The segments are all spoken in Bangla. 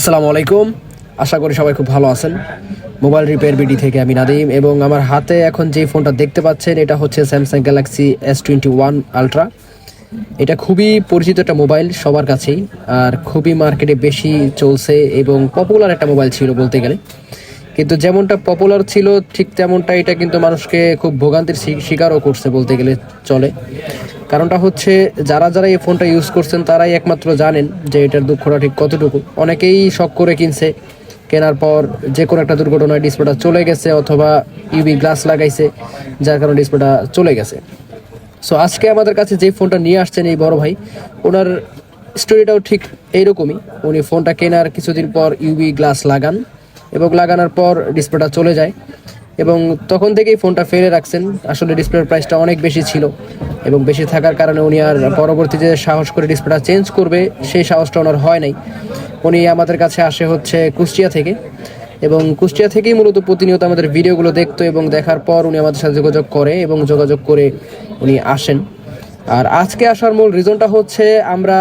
আসসালামু আলাইকুম। আশা করি সবাই খুব ভালো আছেন। মোবাইল রিপেয়ার বিডি থেকে আমি নাদিম এবং আমার হাতে এখন যে ফোনটা দেখতে পাচ্ছেন, এটা হচ্ছে Samsung Galaxy S twenty one Ultra এটা খুবই পরিচিত একটা মোবাইল সবার কাছেই, আর খুবই মার্কেটে বেশি চলছে এবং পপুলার একটা মোবাইল ছিল বলতে গেলে। কিন্তু যেমনটা পপুলার ছিল, ঠিক তেমনটা এটা কিন্তু মানুষকে খুব ভোগান্তির শিকারও করছে বলতে গেলে চলে। কারণটা হচ্ছে যারা যারা এই ফোনটা ইউজ করছেন, তারাই একমাত্র জানেন যে এটার দুঃখটা ঠিক কতটুকু। অনেকেই শখ করে কিনছে, কেনার পর যে কোনো একটা দুর্ঘটনায় ডিসপ্লেটা চলে গেছে অথবা ইউবি গ্লাস লাগাইছে, যার কারণে ডিসপ্লেটা চলে গেছে। সো আজকে আমাদের কাছে যে ফোনটা নিয়ে আসছেন এই বড় ভাই, ওনার স্টোরিটাও ঠিক এইরকমই। উনি ফোনটা কেনার কিছুদিন পর ইউবি গ্লাস লাগান এবং লাগানোর পর ডিসপ্লেটা চলে যায়। এবং তখন থেকেই ফোনটা ফেলে রাখছেন। আসলে ডিসপ্লের প্রাইসটা অনেক বেশি ছিল এবং বেশি থাকার কারণে উনি আর পরবর্তীতে সাহস করে ডিসপ্লেটা চেঞ্জ করবে, সেই সাহসটা ওনার হয় নাই। উনি আমাদের কাছে আসে হচ্ছে কুষ্টিয়া থেকে এবং কুষ্টিয়া থেকেই মূলত প্রতিনিয়ত আমাদের ভিডিওগুলো দেখতো এবং দেখার পর উনি আমাদের সাথে যোগাযোগ করে এবং যোগাযোগ করে উনি আসেন। আর আজকে আসার মূল রিজনটা হচ্ছে আমরা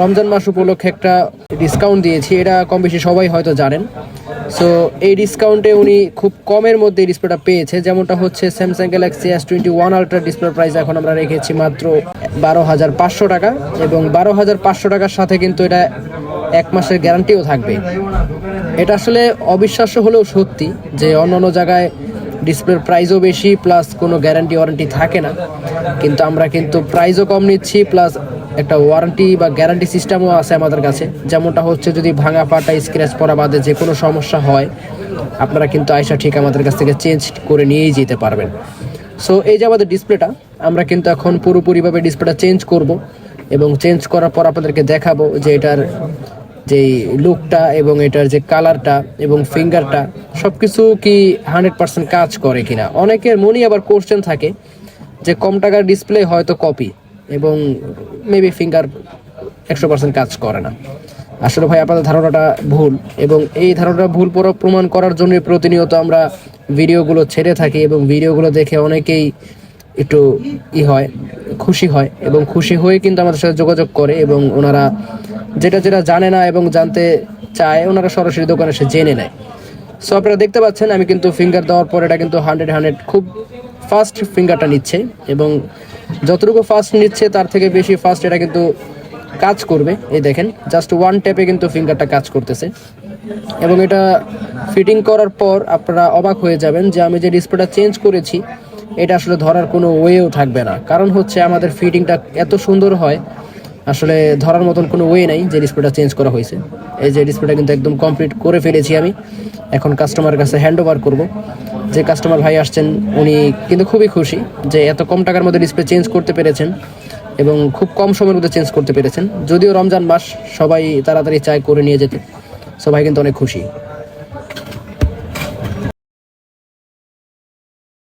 রমজান মাস উপলক্ষে একটা ডিসকাউন্ট দিয়েছি। এটা কম বেশি সবাই হয়তো জানেন। সো এই ডিসকাউন্টে উনি খুব কমের মধ্যে এই ডিসপ্লেটা পেয়েছে। যেমনটা হচ্ছে Samsung Galaxy S twenty one Ultra display price এখন আমরা রেখেছি মাত্র বারো হাজার পাঁচশো টাকা এবং বারো হাজার পাঁচশো টাকার সাথে কিন্তু এটা এক মাসের গ্যারান্টিও থাকবে। এটা আসলে অবিশ্বাস্য হলেও সত্যি যে অন্য অন্য জায়গায় ডিসপ্লের প্রাইসও বেশি প্লাস কোনো গ্যারান্টি ওয়ারেন্টি থাকে না। কিন্তু আমরা কিন্তু প্রাইসও কম নিচ্ছি প্লাস একটা ওয়ারেন্টি বা গ্যারান্টি সিস্টেমও আছে আমাদের কাছে। যেমনটা হচ্ছে যদি ভাঙা পাটা স্ক্র্যাচ পড়া বাদে যে কোনো সমস্যা হয়, আপনারা কিন্তু আয়সা ঠিক আমাদের কাছ থেকে চেঞ্জ করে নিয়েই যেতে পারবেন। সো এই যে আমাদের ডিসপ্লেটা আমরা কিন্তু এখন পুরোপুরিভাবে ডিসপ্লেটা চেঞ্জ করব এবং চেঞ্জ করার পর আপনাদেরকে দেখাবো যে এটার যেই লুকটা এবং এটার যে কালারটা এবং ফিঙ্গারটা সব কিছু কি হান্ড্রেড পার্সেন্ট কাজ করে কিনা? অনেকের মনে আবার কোশ্চেন থাকে যে কম টাকার ডিসপ্লে হয়তো কপি এবং মেবি ফিঙ্গার একশো পার্সেন্ট কাজ করে না। আসলে ভাই, আপনাদের ধারণাটা ভুল এবং এই ধারণাটা ভুল পুরো প্রমাণ করার জন্য প্রতিনিয়ত আমরা ভিডিওগুলো ছেড়ে থাকি এবং ভিডিওগুলো দেখে অনেকেই একটু ই হয়, খুশি হয় এবং খুশি হয়ে কিন্তু আমাদের সাথে যোগাযোগ করে এবং ওনারা যেটা যেটা জানে না এবং জানতে চায়, ওনারা সরাসরি দোকানে এসে জেনে নেয়। সো আপনারা দেখতে পাচ্ছেন, আমি কিন্তু ফিঙ্গার দেওয়ার পর এটা কিন্তু হান্ড্রেড হান্ড্রেড খুব ফাস্ট ফিঙ্গারটা নিচ্ছে এবং যতটুকু ফাস্ট নিচ্ছে, তার থেকে বেশি ফাস্ট এটা কিন্তু কাজ করবে। এই দেখেন জাস্ট ওয়ান ট্যাপে কিন্তু ফিঙ্গারটা কাজ করতেছে। এবং এটা ফিটিং করার পর আপনারা অবাক হয়ে যাবেন যে আমি যে ডিসপ্লেটা চেঞ্জ করেছি, এটা আসলে ধরার কোনো ওয়েও থাকবে না। কারণ হচ্ছে আমাদের ফিটিংটা এত সুন্দর হয় আসলে ধরার মতন কোনো ওয়ে নাই যে ডিসপ্লেটা চেঞ্জ করা হয়েছে। এই যে ডিসপ্লেটা কিন্তু একদম কমপ্লিট করে ফেলেছি আমি। এখন কাস্টমারের কাছে হ্যান্ড ওভার করব। যে কাস্টমার ভাই আসছেন, উনি কিন্তু খুবই খুশি যে এত কম টাকার মধ্যে ডিসপ্লে চেঞ্জ করতে পেরেছেন এবং খুব কম সময়ের মধ্যে চেঞ্জ করতে পেরেছেন। যদিও রমজান মাস সবাই তাড়াতাড়ি চায় করে নিয়ে যেতে। সবাই কিন্তু অনেক খুশি।